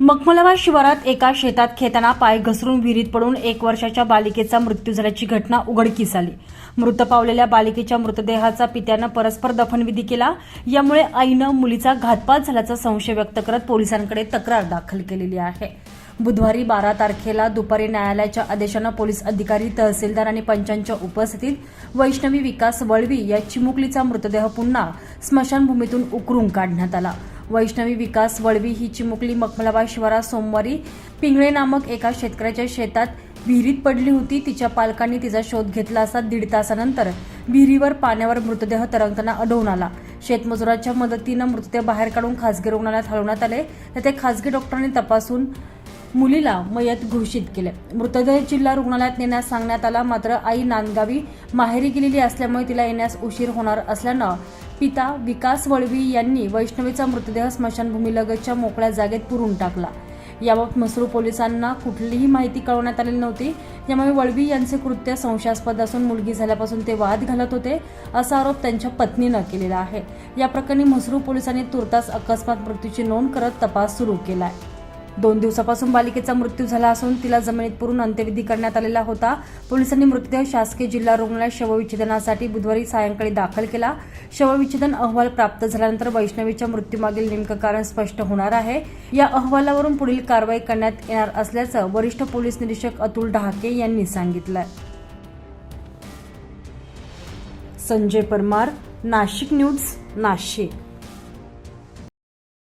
मखमलाबाद शिवारात एका शेतात खेताना पाय घसरून विहिरीत पडून एक वर्षाच्या बालिकेचा मृत्यू झाल्याची घटना उघडकीस आली. मृत पावलेल्या बालिकेच्या मृतदेहाचा पित्यानं परस्पर दफनविधी केला. यामुळे आईनं मुलीचा घातपात झाल्याचा संशय व्यक्त करत पोलिसांकडे तक्रार दाखल केलेली आहे. बुधवारी बारा तारखेला दुपारी न्यायालयाच्या आदेशानं पोलीस अधिकारी तहसीलदार आणि पंचांच्या उपस्थितीत वैष्णवी विकास वळवी या चिमुकलीचा मृतदेह पुन्हा स्मशानभूमीतून उकरून काढण्यात आला. वैष्णवी विकास वळवी ही चिमुकली मखमलाबाद शिवारात सोमवारी पिंगळे नामक एका शेतकऱ्याच्या शेतात विहिरीत पडली होती. तिच्या पालकांनी तिचा शोध घेतला असता दीड तासानंतर विहिरीवर पाण्यावर मृतदेह तरंगताना आढळून आला. शेतमजुराच्या मदतीनं मृतदेह बाहेर काढून खासगी रुग्णालयात हलवण्यात आले तेथे खासगी डॉक्टरांनी तपासून मुलीला मयत घोषित केले. मृतदेह जिल्हा रुग्णालयात नेण्यास सांगण्यात आला. मात्र आई नांदगावी माहेरी गेलेली असल्यामुळे तिला येण्यास उशीर होणार असल्यानं पिता विकास वळवी यांनी वैष्णवीचा मृतदेह स्मशानभूमीलगतच्या मोकळ्या जागेत पुरून टाकला. याबाबत मसरूळ पोलिसांना कुठलीही माहिती कळवण्यात आलेली नव्हती. यामुळे वळवी यांचे कृत्य संशयास्पद असून मुलगी झाल्यापासून ते वाद घालत होते असा आरोप त्यांच्या पत्नीनं केलेला आहे. या प्रकरणी म्हसरू पोलिसांनी तुर्तास अकस्मात मृत्यूची नोंद करत तपास सुरू केला आहे दोन दिवसापासून बालिकेचा मृत्यू झाला असून तिला जमिनीत पुरून अंत्यविधी करण्यात आलेला होता. पोलिसांनी मृतदेह शासकीय जिल्हा रुग्णालय शवविच्छेदनासाठी बुधवारी सायंकाळी दाखल केला. शवविच्छेदन अहवाल प्राप्त झाल्यानंतर वैष्णवीच्या मृत्यूमागील नेमकं कारण स्पष्ट होणार आहे. या अहवालावरून पुढील कारवाई करण्यात येणार असल्याचं वरिष्ठ पोलीस निरीक्षक अतुल ढहाके यांनी सांगितलं संजय परमार नाशिक न्यूज नाशिक.